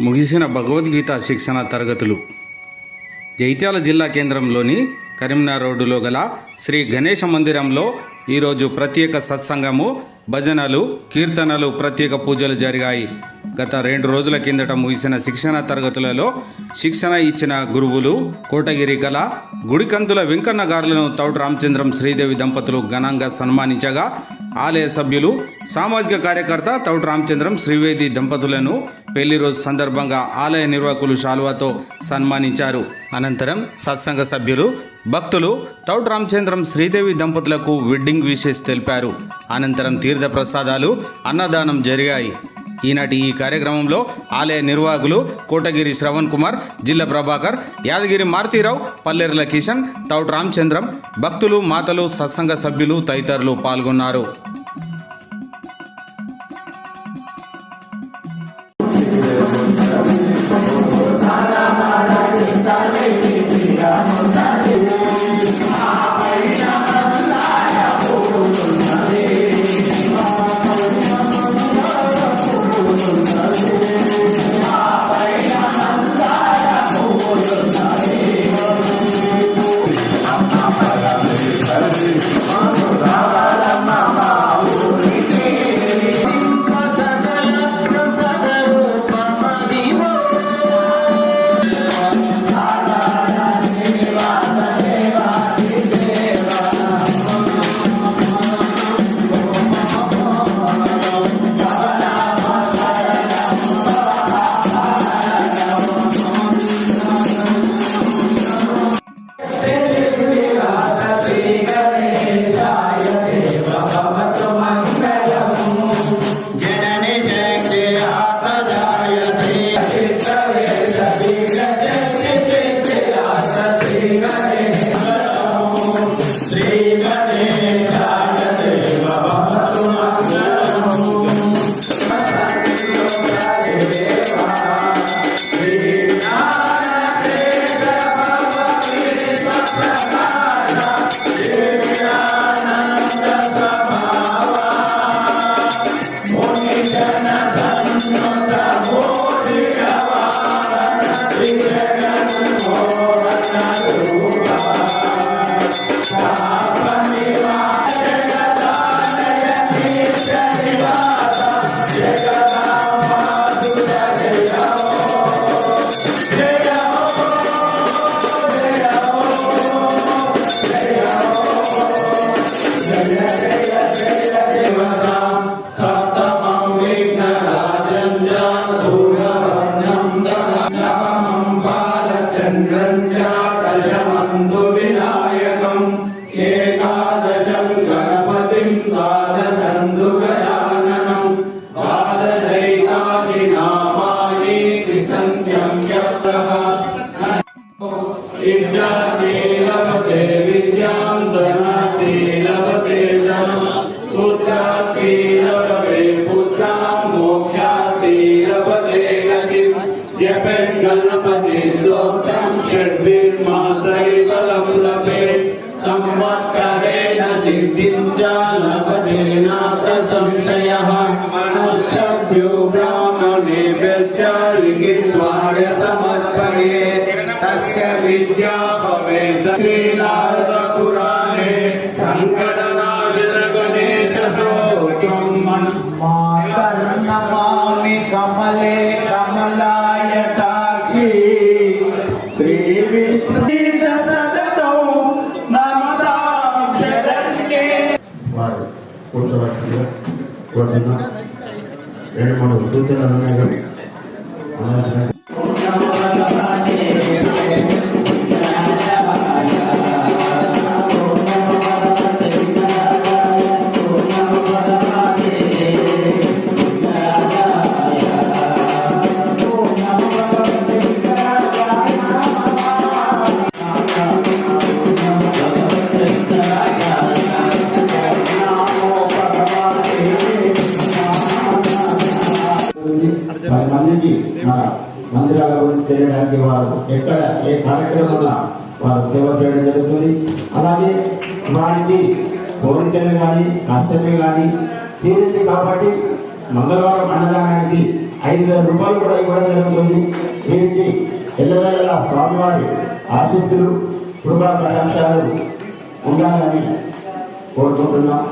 ముగిసిన భగవద్గీత శిక్షణ తరగతులు. జైత్యాల జిల్లా కేంద్రంలోని కరీంనగర్ రోడ్డులో గల శ్రీ గణేష మందిరంలో ఈరోజు ప్రత్యేక సత్సంగము భజనలు కీర్తనలు ప్రత్యేక పూజలు జరిగాయి. గత రెండు రోజుల కిందట ముగిసిన శిక్షణ తరగతులలో శిక్షణ ఇచ్చిన గురువులు కోటగిరి కళ గుడికంతుల వెంకన్న గారులను తౌడు రామచంద్రం శ్రీదేవి దంపతులు ఘనంగా సన్మానించగా ఆలయ సభ్యులు సామాజిక కార్యకర్త తౌడు రామచంద్రం శ్రీవేది దంపతులను పెళ్ళి రోజు సందర్భంగా ఆలయ నిర్వాహకులు శాలువాతో సన్మానించారు. అనంతరం సత్సంగ సభ్యులు భక్తులు తౌట్ రామచంద్రం శ్రీదేవి దంపతులకు వెడ్డింగ్ విషెస్ తెలిపారు. అనంతరం తీర్థ ప్రసాదాలు అన్నదానం జరిగాయి. ఈనాటి ఈ కార్యక్రమంలో ఆలయ నిర్వాహకులు కోటగిరి శ్రవణ్ కుమార్ జిల్లా ప్రభాకర్ యాదగిరి మారుతీరావు పల్లెర్ల కిషన్ తౌట్ రామచంద్రం భక్తులు మాతలు సత్సంగ సభ్యులు తదితరులు పాల్గొన్నారు. संशयः రెండు మూడు సూచనలు ఉన్నాయి కదా అలాగే గురించి తెలియడానికి వారు ఎక్కడ ఏ కార్యక్రమంలో వారు సేవ చేయడం జరుగుతుంది. అలాగే వారికి కోరికలు కానీ కష్టమే కానీ తీరింది కాబట్టి మంగళవారం అన్నదానానికి ఐదు వేల రూపాయలు కూడా ఇవ్వడం జరుగుతుంది. వీరికి ఎల్లవేళలా స్వామివారి ఆశీస్సులు కృపా కటాక్షాలు ఉండాలని కోరుకుంటున్నాం.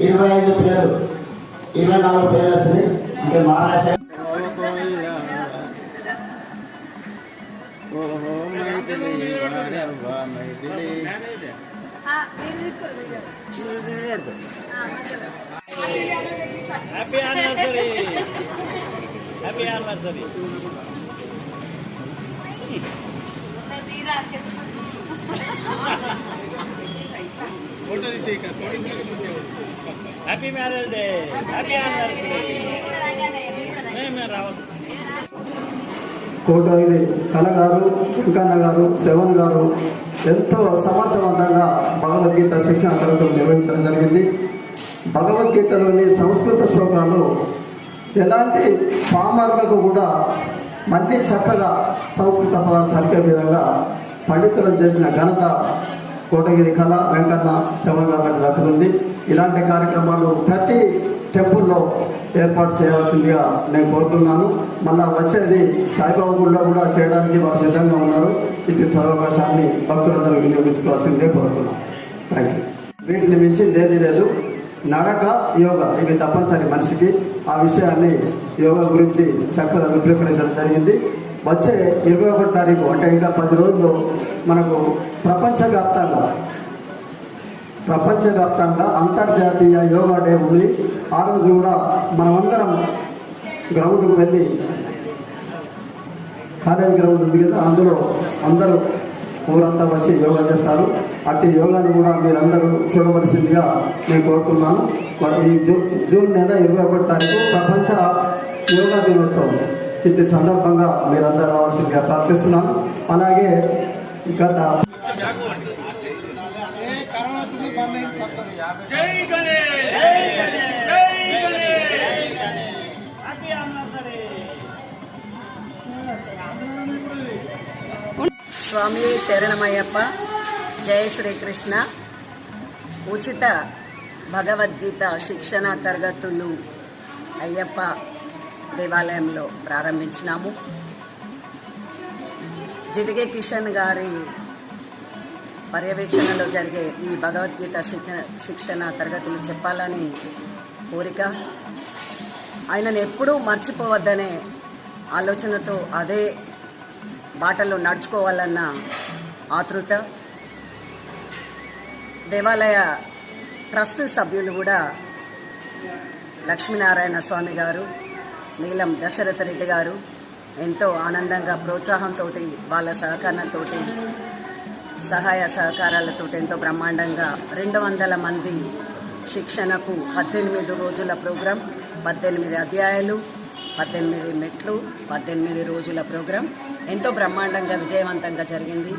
ఇరవై ఐదు పిల్లలు ఇరవై నాలుగు పిల్లలు వచ్చినాయి ఇంకా Maharashtra happy anniversary happy anniversary happy marriage day happy anniversary రావద్దు. కోటగిరి కళ గారు వెంకన్న గారు శ్రవణ్ గారు ఎంతో సమర్థవంతంగా భగవద్గీత శిక్షణ తరగతులు నిర్వహించడం జరిగింది. భగవద్గీతలోని సంస్కృత శ్లోకాలు ఎలాంటి పామర్లకు కూడా మళ్ళీ చక్కగా సంస్కృత పదాలు పలికే విధంగా పండితులను చేసిన ఘనత కోటగిరి కళ వెంకన్న శ్రవణ్ గారికి దక్కుతుంది ఇలాంటి కార్యక్రమాలు ప్రతి టెంపుల్లో ఏర్పాటు చేయాల్సిందిగా నేను కోరుతున్నాను. మళ్ళా వచ్చేది సాయిబాబా గుడిలో కూడా చేయడానికి వారు సిద్ధంగా ఉన్నారు. ఇటు సర్వకాశాన్ని భక్తులందరూ వినియోగించుకోవాల్సిందే కోరుతున్నాను. థ్యాంక్ యూ వీటిని మించి ఏది లేదు. నడక యోగా ఇవి తప్పనిసరి మనిషికి. ఆ విషయాన్ని యోగా గురించి చక్కగా విభ్రీకరించడం జరిగింది. వచ్చే ఇరవై ఒకటి తారీఖు అంటే ఇంకా పది రోజుల్లో మనకు ప్రపంచవ్యాప్తంగా ప్రపంచవ్యాప్తంగా అంతర్జాతీయ యోగా డే ఉంది. ఆ రోజు కూడా మనమందరం గ్రౌండ్కి వెళ్ళి కాలేజ్ గ్రౌండ్ ఉంది కదా అందులో అందరూ ఊరంతా వచ్చి యోగా చేస్తారు. అట్టి యోగాను కూడా మీరందరూ చూడవలసిందిగా నేను కోరుతున్నాను. ఈ జూన్ జూన్ నెల ఇరవై ఒకటి తారీఖు ప్రపంచ యోగా దినోత్సవం. ఇట్టి సందర్భంగా మీరందరూ రావాల్సిందిగా ప్రార్థిస్తున్నాను. అలాగే గత స్వామి శరణమయ్యప్ప జయ శ్రీకృష్ణ. ఉచిత భగవద్గీత శిక్షణ తరగతులు అయ్యప్ప దేవాలయంలో ప్రారంభించినాము. జిడిగే కిషన్ గారి పర్యవేక్షణలో జరిగే ఈ భగవద్గీత శిక్షణ శిక్షణ తరగతులు చెప్పాలని కోరిక. ఆయనను ఎప్పుడూ మర్చిపోవద్దనే ఆలోచనతో అదే బాటలో నడుచుకోవాలన్న ఆతృత. దేవాలయ ట్రస్ట్ సభ్యులు కూడా లక్ష్మీనారాయణ స్వామి గారు నీలం దశరథ రెడ్డి గారు ఎంతో ఆనందంగా ప్రోత్సాహంతో వాళ్ళ సహకారంతో సహాయ సహకారాలతో ఎంతో బ్రహ్మాండంగా రెండు వందల మంది శిక్షణకు పద్దెనిమిది రోజుల ప్రోగ్రాం పద్దెనిమిది అధ్యాయాలు పద్దెనిమిది మెట్లు పద్దెనిమిది రోజుల ప్రోగ్రాం. ఎంతో బ్రహ్మాండంగా విజయవంతంగా జరిగింది.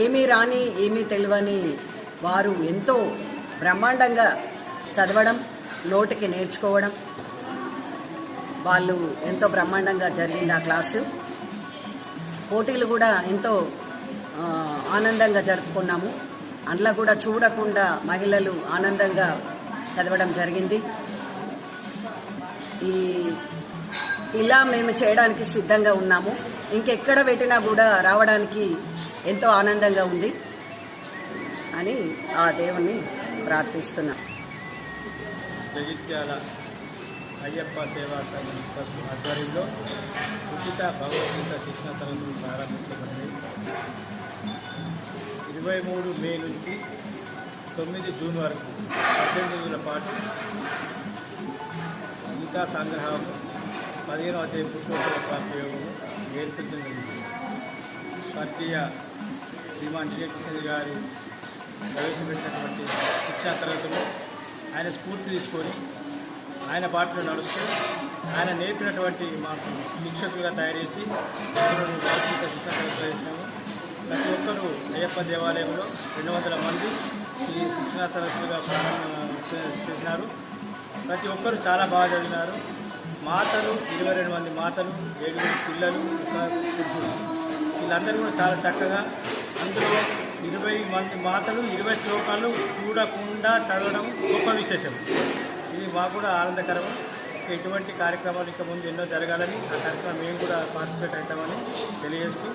ఏమీ రాని ఏమీ తెలియని వారు ఎంతో బ్రహ్మాండంగా చదవడం నోటికి నేర్చుకోవడం వాళ్ళు ఎంతో బ్రహ్మాండంగా జరిగింది ఆ క్లాసు. పోటీలు కూడా ఎంతో ఆనందంగా జరుపుకున్నాము. అందులో కూడా చూడకుండా మహిళలు ఆనందంగా చదవడం జరిగింది. ఈ ఇలా మేము చేయడానికి సిద్ధంగా ఉన్నాము. ఇంకెక్కడ పెట్టినా కూడా రావడానికి ఎంతో ఆనందంగా ఉంది అని ఆ దేవుణ్ణి ప్రార్థిస్తున్నాం. జగిత్యాల అయ్యప్ప సేవా సంఘం ట్రస్ట్ ఆధ్వర్యంలో ఉచిత భగవద్గీత శిక్షణ తరగతులు ప్రారంభించబడింది. ఇరవై మూడు మే నుంచి తొమ్మిది జూన్ వరకు పద్దెనిమిది రోజుల పాటు గీతా సంగ్రహం పదిహేను తేదీ పుష్పోత్తర ప్రాప్తి యోగము ఏర్పడింది జరిగింది. స్వర్గీయ శ్రీమాన్ కిషన్ గారు ప్రవేశపెట్టినటువంటి శిక్షా తరగతులు ఆయన స్ఫూర్తి తీసుకొని ఆయన బాటలో నడుస్తూ ఆయన నేర్పినటువంటి మాకు శిక్షకులుగా తయారు చేసి వార్షిక భౌతిక శిక్షణ ప్రతి ఒక్కరూ అయ్యప్ప దేవాలయంలో రెండు వందల మంది ఈ శిక్షణా తరగతులుగా చేసినారు. ప్రతి ఒక్కరు చాలా బాగా చదివినారు. మాతలు ఇరవై రెండు మంది మాతలు ఏడుగురు పిల్లలు వీళ్ళందరూ కూడా చాలా చక్కగా అందులో ఇరవై మంది మాటలు ఇరవై శ్లోకాలు చూడకుండా చదవడం గొప్ప విశేషం. ఇది మాకు కూడా ఆనందకరం. ఎటువంటి కార్యక్రమాలు ఇక ముందు ఎన్నో జరగాలని ఆ కార్యక్రమం మేము కూడా పార్టిసిపేట్ అవుతామని తెలియజేస్తూ.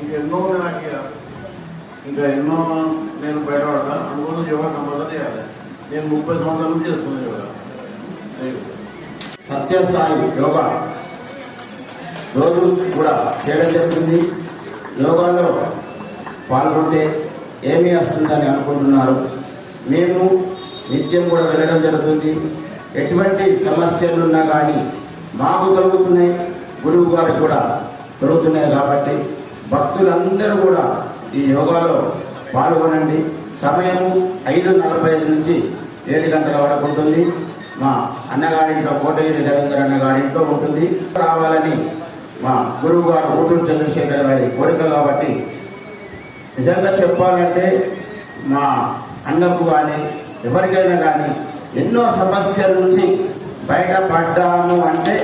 ఇంకా ఎన్నో ఇంకా. ఎన్నో నేను బయటపడ్డా? అందువల్ల యోగా కంపల్సరీ చేయాలి. నేను ముప్పై సంవత్సరాల నుంచి చేస్తున్నాను యోగా. థ్యాంక్ సత్యసాయి యోగా. రోజు కూడా చేయడం జరుగుతుంది. యోగాలో పాల్గొంటే ఏమి వస్తుందని అనుకుంటున్నారు? మేము నిత్యం కూడా వెళ్ళడం జరుగుతుంది. ఎటువంటి సమస్యలు ఉన్నా కానీ మాకు దొరుకుతున్నాయి గురువు గారికి కూడా దొరుకుతున్నాయి కాబట్టి భక్తులందరూ కూడా ఈ యోగాలో పాల్గొనండి. సమయం ఐదు నలభై ఐదు నుంచి ఏడు గంటల వరకు ఉంటుంది. మా అన్నగారింట్లో కోటగిరి రవీంద్ర అన్నగారింట్లో ఉంటుంది. రావాలని మా గురువు గారు ఊటూరు చంద్రశేఖర్ గారి కోరిక కాబట్టి నిజంగా చెప్పాలంటే మా అన్నకు కానీ ఎవరికైనా కానీ ఎన్నో సమస్యల నుంచి బయటపడ్డాము అంటే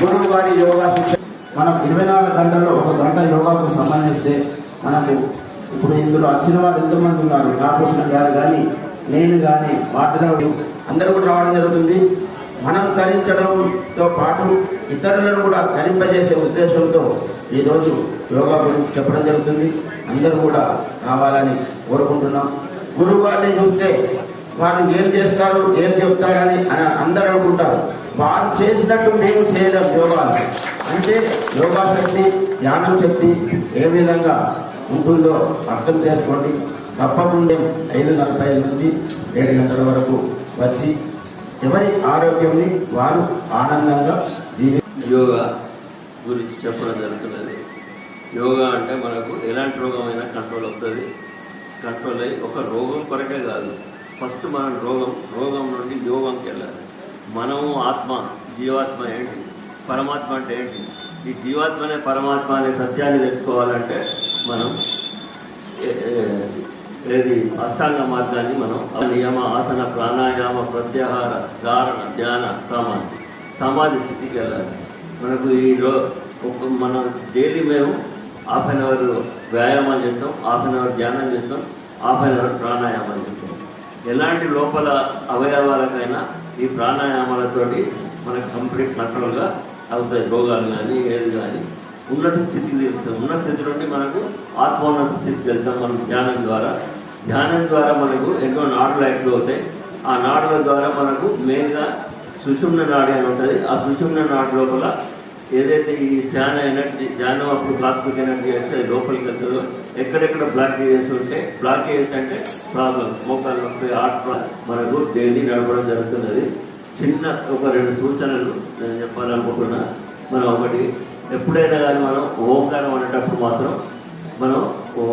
గురువు గారి యోగా శిక్షణ మనం ఇరవై నాలుగు గంటల్లో ఒక గంట యోగాకు సంబంధిస్తే మనకు ఇప్పుడు ఇందులో వచ్చిన వాళ్ళు ఎంతమంది ఉన్నారు? నాగభూషణ గారు కానీ నేను కానీ మాట్లాడు అందరూ కూడా రావడం జరుగుతుంది. మనం తరించడంతో పాటు ఇతరులను కూడా తరింపజేసే ఉద్దేశంతో ఈరోజు యోగా గురించి చెప్పడం జరుగుతుంది. అందరూ కూడా రావాలని కోరుకుంటున్నాం. గురువు గారిని చూస్తే వారు ఏం చేస్తారు ఏం చెప్తారని అందరూ అనుకుంటారు. వారు చేసినట్టు మేము చేయలేం యోగాలు అంటే యోగా శక్తి ధ్యానం శక్తి ఏ విధంగా ఉంటుందో అర్థం చేసుకోండి. తప్పకుండా ఐదు నలభై ఐదు నుంచి ఏడు గంటల వరకు వచ్చి ఎవరి ఆరోగ్యంని వారు ఆనందంగా జీవి యోగా గురించి చెప్పడం జరుగుతున్నది. యోగా అంటే మనకు ఎలాంటి రోగమైనా కంట్రోల్ అవుతుంది. కంట్రోల్ అయ్యి ఒక రోగం కొరకే కాదు. ఫస్ట్ మనం రోగం రోగం నుండి యోగంకి వెళ్ళాలి. మనము ఆత్మ జీవాత్మ ఏంటి? పరమాత్మ అంటే ఏంటి? ఈ జీవాత్మనే పరమాత్మ అనే సత్యాన్ని తెలుసుకోవాలంటే మనం ఏది? అష్టాంగ మార్గాన్ని మనం ఆ నియమ ఆసన ప్రాణాయామ ప్రత్యాహార ధారణ ధ్యాన సమాధి సమాధి స్థితికి వెళ్ళాలి. మనకు ఈ రో ఒక మన డైలీ మేము హాఫ్ అన్ అవర్ వ్యాయామం చేస్తాం హాఫ్ అన్ అవర్ ధ్యానం చేస్తాం హాఫ్ అన్ అవర్ ప్రాణాయామం చేస్తాం. ఎలాంటి లోపల అవయవాలకైనా ఈ ప్రాణాయామాలతోటి మనకు కంప్లీట్ కంట్రోల్గా అవుతాయి రోగాలు కానీ ఏది కానీ ఉన్నత స్థితికి తెలుస్తాం ఉన్న స్థితి నుండి మనకు ఆత్మోన్నత స్థితికి వెళ్తాం మనం ధ్యానం ద్వారా. ధ్యానం ద్వారా మనకు ఎన్నో నాడులు యాక్టివ్ అవుతాయి. ఆ నాడుల ద్వారా మనకు మెయిన్గా సుషుమ్న నాడి అని ఉంటుంది. ఆ సుషుమ్న నాడు లోపల ఏదైతే ఈ ధ్యాన ఎనర్జీ ధ్యానం అప్పుడు కాస్మిక్ ఎనర్జీ అంటే లోపలికి వెళ్తుందో ఎక్కడెక్కడ బ్లాకేజెస్ ఉంటే బ్లాకేజెస్ అంటే ప్రాబ్లమ్ మోకాలు నొప్పి ఆర్ట్ ప్రాబ్లం మనకు డైలీ నడపడం జరుగుతున్నది. చిన్న ఒక రెండు సూచనలు నేను చెప్పాలనుకుంటున్నా. మనం ఒకటి ఎప్పుడైనా కానీ మనం ఓంకారం అనేటప్పుడు మాత్రం మనం ఓ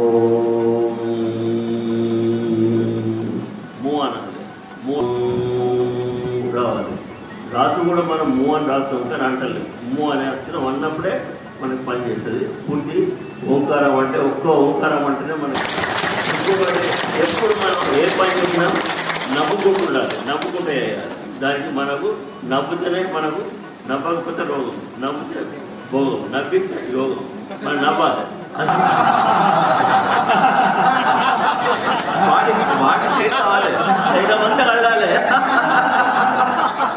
రాసు కూడా మనం మూ అని రాస్తాం కానీ అంటలేదు. మూ అనే అక్షరం అన్నప్పుడే మనకి పనిచేస్తుంది పూర్తి ఓంకారం అంటే ఒక్క ఓంకారం అంటేనే మనకి ఎప్పుడు మనం ఏ పని చేసినా నవ్వుకుంటూ ఉండాలి నవ్వుకుంటే దానికి మనకు నవ్వుతేనే మనకు నవ్వకపోతే రోగం. నవ్వుతే భోగం. నవ్విస్తే యోగం మనం నవ్వాలి. వాటి వాటికి వాటి చేయాలి ఐదు మంది కలగాలి.